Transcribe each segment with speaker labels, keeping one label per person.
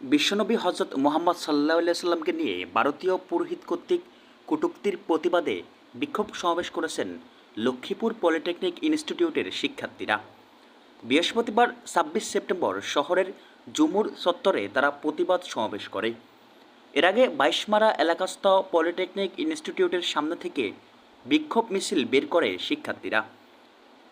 Speaker 1: বিশ্বনবী হজরত মোহাম্মদ সাল্লাহ সাল্লামকে নিয়ে ভারতীয় পুরোহিত কর্তৃক কটূক্তির প্রতিবাদে বিক্ষোভ সমাবেশ করেছেন লক্ষ্মীপুর পলিটেকনিক ইনস্টিটিউটের শিক্ষার্থীরা। বৃহস্পতিবার ছাব্বিশ সেপ্টেম্বর শহরের জুমুর চত্বরে তারা প্রতিবাদ সমাবেশ করে। এর আগে বাইশমারা এলাকাস্থ পলিটেকনিক ইনস্টিটিউটের সামনে থেকে বিক্ষোভ মিছিল বের করে শিক্ষার্থীরা।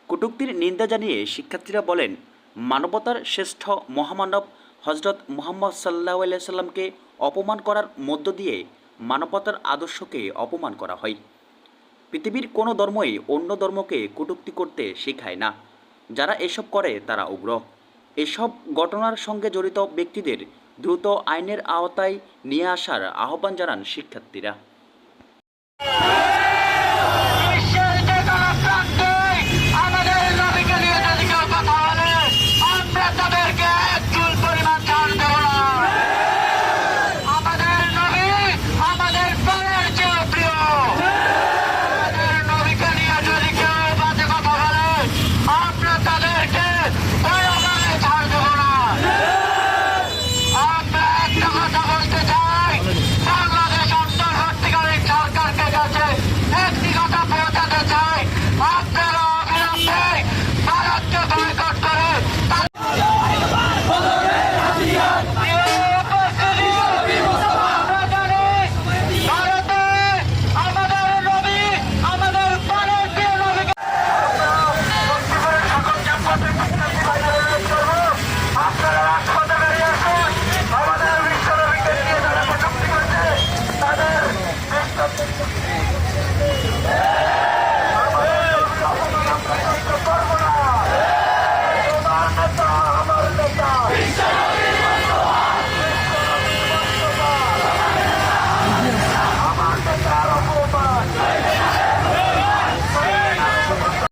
Speaker 1: কটূক্তির নিন্দা জানিয়ে শিক্ষার্থীরা বলেন, মানবতার শ্রেষ্ঠ মহামানব হজরত মোহাম্মদ সাল্লাহ সাল্লামকে অপমান করার মধ্য দিয়ে মানবতার আদর্শকে অপমান করা হয়। পৃথিবীর কোনো ধর্মই অন্য ধর্মকে কটূক্তি করতে শেখায় না। যারা এসব করে, তারা উগ্র। এসব ঘটনার সঙ্গে জড়িত ব্যক্তিদের দ্রুত আইনের আওতায় নিয়ে আসার আহ্বান জানান শিক্ষার্থীরা।